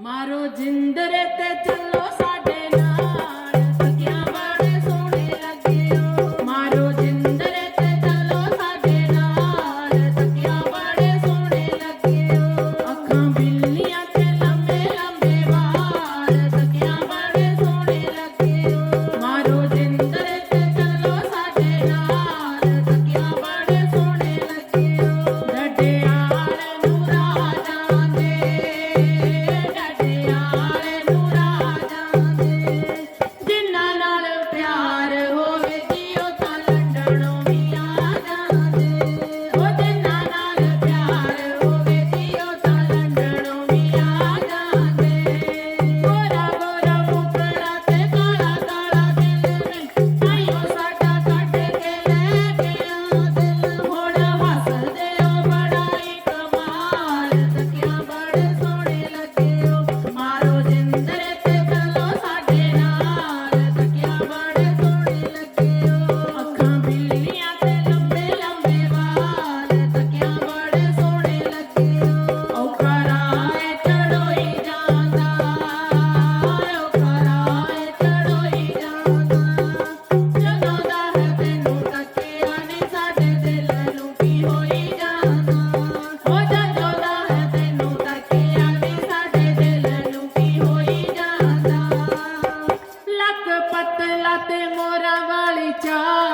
ਮਾਰੋ ਜਿੰਦਰੇ ਤੇ ਚੱਲੋ ਸਾਡੇ ਨਾਲ। ਤੇ ਮੋਰਾ ਵਾਲੀ ਚਾਲ